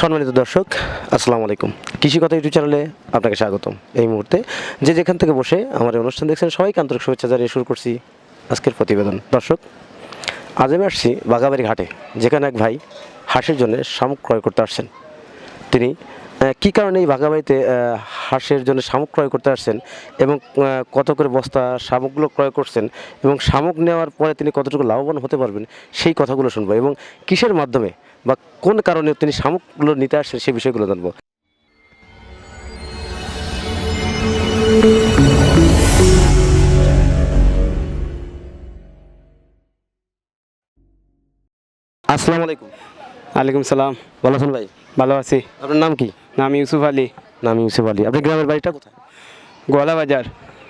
সম্মানিত দর্শক আসসালামু আলাইকুম। কৃষি কথা ইউটিউব চ্যানেলে আপনাকে স্বাগতম। এই মুহূর্তে যে যেখান থেকে বসে আমার অনুষ্ঠান দেখছেন সবাইকে আন্তরিক শুভেচ্ছা জানিয়ে শুরু করছি আজকের প্রতিবেদন। দর্শক আজ আমি আসছি বাগাবাড়ি ঘাটে যেখানে এক ভাই হাঁসের জন্য শামুক ক্রয় করতে আসছেন। তিনি কী কারণে এই বাগাবাড়িতে আহ, হাঁসের জন্য শামুক ক্রয় করতে আসছেন এবং কত করে বস্তা শামুকগুলো ক্রয় করছেন এবং শামুক নেওয়ার পরে তিনি কতটুকু লাভবান হতে পারবেন সেই কথাগুলো শুনব। এবং কিসের মাধ্যমে বা কোন কারণে তিনি শামুকগুলো নিতে আসছেন সেই বিষয়গুলো জানব। আসসালামু আলাইকুম। ওয়ালাইকুম সালাম। ভালো আছেন ভাই? ভালো আছি। আপনার নাম কি? নাম ইউসুফ আলী। নাম ইউসুফ আলী। আপনার গ্রামের বাড়িটা কোথায়? গোয়ালা বাজার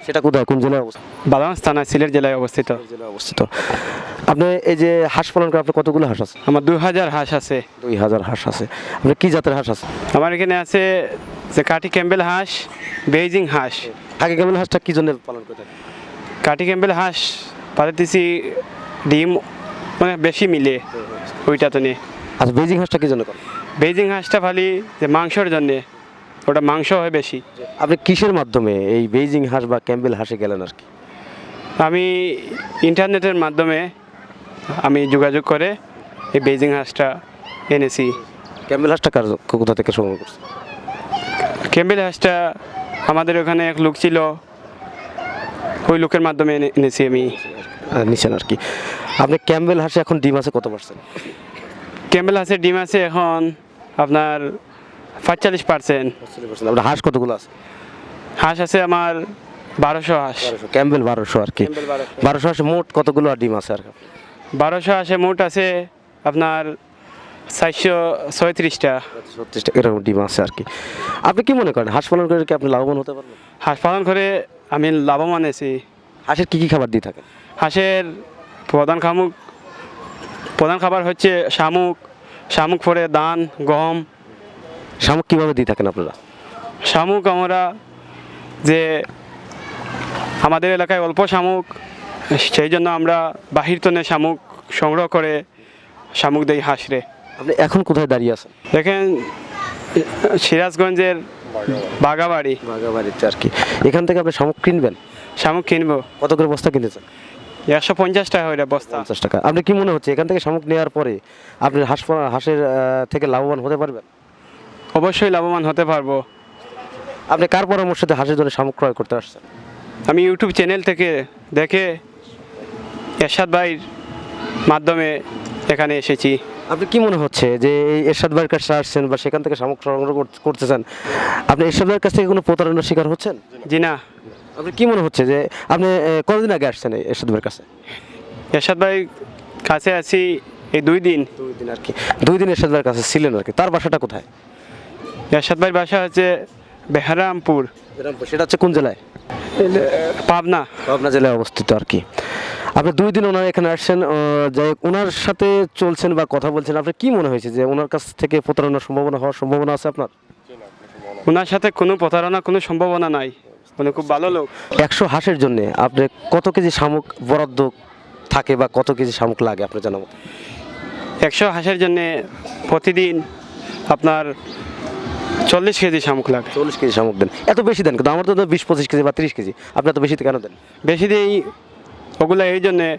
সেটা কোথায়? কোন জেলায় অবস্থিত? বাদামস থানা সিলেট জেলায় অবস্থিত। জেলায় অবস্থিত। আপনি এই যে হাঁস পালন করে আপনার কতগুলো হাঁস আছে? আমার দুই হাজার হাঁস আছে। দুই হাজার হাঁস আছে। আপনার কি জাতের হাঁস আছে? আমার এখানে আছে যে কাঠি ক্যাম্বেল হাঁস বেইজিং হাঁস। আগে কেমন হাঁসটা কি জন্য পালন করে থাকেন? কাঠি ক্যাম্বেল হাঁস পাঠাতেছি ডিম মানে বেশি মিলে ওইটাতে নিয়ে। আচ্ছা বেজিং হাঁসটা কি জন্য করেন? বেইজিং হাঁসটা ফালি যে মাংসর জন্যে। ওটা মাংস হয় বেশি। আপনি কিসের মাধ্যমে এই বেজিং হাঁস বা ক্যাম্বেল হাঁসে গেলেন আর কি? আমি ইন্টারনেটের মাধ্যমে আমি যোগাযোগ করে এই বেইজিং হাঁসটা এনেছি। ক্যাম্বেল হাঁসটা কার কোথা থেকে সংগ্রহ করছে ক্যাম্বেল হাঁসটা আমাদের ওখানে এক লোক ছিল ওই লোকের মাধ্যমে এনে- এনেছি আমি। নিছেন আর কি। আপনি ক্যাম্বেল হাঁসে এখন ডিম আছে কত পার্সেন্ট? ক্যাম্বেল হাঁসের ডিম আছে এখন আপনার পাঁচচল্লিশ পার্সেন্ট আপনার হাঁস কতগুলো আছে? হাঁস আছে আমার বারোশো হাঁস। ক্যাম্বেল বারোশো আর কি। বারোশো। হাঁসে মোট কতগুলো আর ডিম আছে আর কি? বারোশো হাঁসে মোট আছে আপনার চারশো ছয়ত্রিশটা। ছত্রিশটা এরকম ডিম আছে আর কি। আপনি কি মনে করেন হাঁস পালন করে কি আপনি লাভবান হতে পারবেন? হাঁস পালন করে আমি লাভবান আছি। হাঁসের কী কী খাবার দিয়ে থাকেন? হাঁসের প্রধান খামুক প্রধান খাবার হচ্ছে শামুক। শামুক পরে ধান গম শামুক কীভাবে দিয়ে থাকেন আপনারা? শামুক আমরা যে আমাদের এলাকায় অল্প শামুক সেই জন্য আমরা বাহির তনে শামুক সংগ্রহ করে শামুক দেই হাঁসরে। আপনি এখন কোথায় দাঁড়িয়ে আছেন? দেখেন সিরাজগঞ্জের বাগাবাড়ি। বাগাবাড়িতে আর কি। এখান থেকে আপনি শামুক কিনবেন? শামুক কিনবো। কত করে বস্তা কিনেছেন? একশো পঞ্চাশ টাকা ওইটা বস্তা। পঞ্চাশ টাকা। আপনি কি মনে হচ্ছে এখান থেকে শামুক নেওয়ার পরে আপনি হাঁস হাঁসের থেকে লাভবান হতে পারবেন? অবশ্যই লাভবান হতে পারব। আপনি কার পরামর্শ পরামর্শতে হাঁসের জন্য শামুক ক্রয় করতে আসছেন? আমি ইউটিউব চ্যানেল থেকে দেখে এরশাদ ভাইয়ের মাধ্যমে এখানে এসেছি। আপনি কি মনে হচ্ছে যে এই এরশাদ ভাইয়ের কাছে আসছেন বা সেখান থেকে শামুক সংগ্রহ করতে- করতেছেন আপনি এরশাদ ভাইয়ের কাছ থেকে কোনো প্রতারণার শিকার হচ্ছেন? জি না। আপনি কি মনে হচ্ছে যে আপনি কতদিন আগে আসছেন এই এরশাদ ভাইয়ের কাছে? এরশাদ ভাই কাছে আছি এই দুই দিন। দুই দিন আর কি। দুই দিন এরশাদ ভাইয়ের কাছে ছিলেন আর কি। তার বাসাটা কোথায়? এরশাদ ভাইয়ের বাসা হচ্ছে বেহারামপুর। সেটা হচ্ছে কোন জেলায়? পাবনা। পাবনা জেলায় অবস্থিত আর কি। আপনি দুই দিন ওনার এখানে আসছেন যাই ওনার সাথে চলছেন বা কথা বলছেন আপনার কি মনে হয়েছে যে ওনার কাছ থেকে প্রতারণার সম্ভাবনা হওয়ার সম্ভাবনা আছে আপনার? ওনার সাথে কোনো প্রতারণা কোনো সম্ভাবনা নাই। উনি খুব ভালো লোক। একশো হাঁসের জন্য আপনি কত কেজি শামুক বরাদ্দ থাকে বা কত কেজি শামুক লাগে আপনার জানা মতো? একশো হাঁসের জন্যে প্রতিদিন আপনার চল্লিশ কেজি শামুক লাগে। চল্লিশ কেজি শামুক দেন। এত বেশি দেন কিন্তু আমার তো বিশ পঁচিশ কেজি বা তিরিশ কেজি। আপনি এত বেশি কেন দেন? বেশি দিই ওগুলো এই জন্যে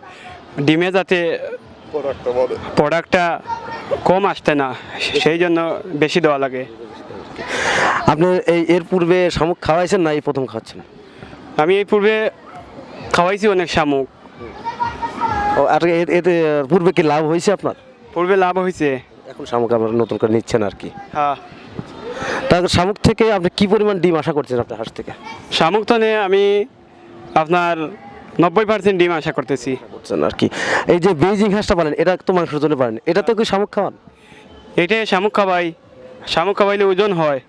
ডিমে যাতে প্রোডাক্টটা কম আসতে না সেই জন্য বেশি দেওয়া লাগে। আপনি এই এর পূর্বে শামুক খাওয়াইছেন না এই প্রথম খাওয়াচ্ছেন? আমি এই পূর্বে খাওয়াইছি অনেক শামুক। ও আর এর- এতে পূর্বে কি লাভ হয়েছে আপনার? পূর্বে লাভ হয়েছে। এখন শামুক আপনারা নতুন করে নিচ্ছেন আর কি। হ্যাঁ। তার শামুক থেকে আপনি কি পরিমাণ ডিম আশা করছেন আপনার হাঁস থেকে? শামুক তো নিয়ে আমি আপনার নব্বই পার্সেন্ট ডিম আশা করতেছি। করছেন আর কি। এই যে বেজিং হাঁসটা বলেন এটা তো মাংসের জন্য পারেন এটা তো কি শামুক খাওয়ান? এটাই শামুক খাওয়াই। শামুক খাওয়াইলে ওজন হয়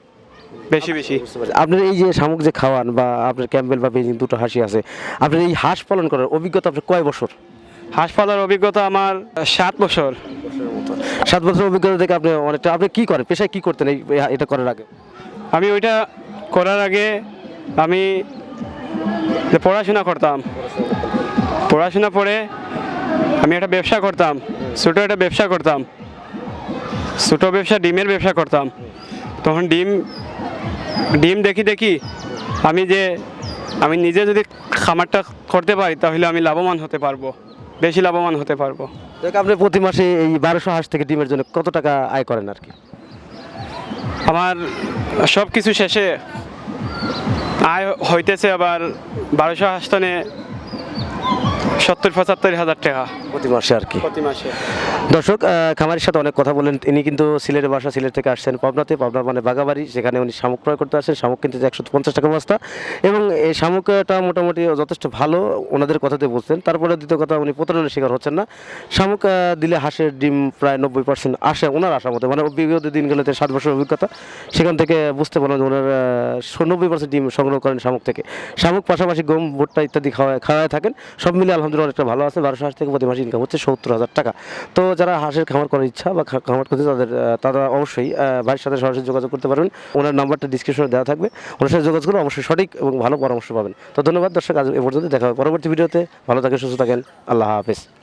বেশি বেশি। আপনার এই যে শামুক যে খাওয়ান বা আপনার ক্যাম্বেল বা বেজিং দুটো হাসি আছে আপনার এই হাঁস পালন করার অভিজ্ঞতা আপনার কয় বছর? হাঁস পালার অভিজ্ঞতা আমার সাত বছর। সাত বছর অভিজ্ঞতা থেকে আপনি অনেকটা, আপনি কী করেন? পেশায় কী করতেন এই এটা করার আগে? আমি ওইটা করার আগে আমি পড়াশোনা করতাম। পড়াশোনা পরে আমি একটা ব্যবসা করতাম। ছোটো একটা ব্যবসা করতাম। ছোটো ব্যবসা, ডিমের ব্যবসা করতাম। তখন ডিম ডিম দেখি দেখি আমি যে, আমি নিজে যদি খামারটা করতে পারি তাহলে আমি লাভবান হতে পারব। বেশি লাভবান হতে পারব। দেখ আপনি প্রতি মাসে এই বারোশো হাঁস থেকে ডিমের জন্য কত টাকা আয় করেন আর কি? আমার সব কিছু শেষে আয় হইতেছে আবার বারোশো হাঁস টনে সত্তর পঁচাত্তর হাজার টাকা। প্রতি মাসে আর কি। প্রতি মাসে। দর্শক খামারের সাথে অনেক কথা বলেন। ইনি কিন্তু সিলেটের বাসা সিলেট থেকে আসছেন পাবনাতে। পাবনা মানে বাগাবাড়ি সেখানে উনি শামুক ক্রয় করতে আসছেন। শামুক কিনতে একশো পঞ্চাশ টাকা বস্তা। এবং এই শামুকটা মোটামুটি যথেষ্ট ভালো ওনাদের কথাতে বলছেন। তারপরে দ্বিতীয় কথা উনি প্রতারণার শিকার হচ্ছেন না। শামুক দিলে হাঁসের ডিম প্রায় নব্বই পার্সেন্ট আসে ওনার আশা মতো। মানে বিগত দিনগুলোতে সাত বছর অভিজ্ঞতা। সেখান থেকে বুঝতে পারলাম যে ওনার নব্বই পার্সেন্ট ডিম সংগ্রহ করেন শামুক থেকে। শামুক পাশাপাশি গম ভুট্টা ইত্যাদি খাওয়া খাওয়ায় থাকেন। সব মিলে আলহামদুলিল্লাহ অনেকটা ভালো আছে। বারোশো হাঁস থেকে প্রতি মাসে ইনকাম হচ্ছে সত্তর হাজার টাকা। তো যারা হাঁসের খামার করার ইচ্ছা বা খামার করতে তাদের তারা অবশ্যই ভাইয়ের সাথে সরাসরি যোগাযোগ করতে পারবেন। ওনার নাম্বারটা ডিসক্রিপশনে দেওয়া থাকবে। ওনার সাথে যোগাযোগ করে অবশ্যই সঠিক এবং ভালো পরামর্শ পাবেন। তো ধন্যবাদ দর্শক, আজ এ পর্যন্ত দেখা হবে পরবর্তী ভিডিওতে। ভালো থাকেন, সুস্থ থাকেন। আল্লাহ হাফেজ।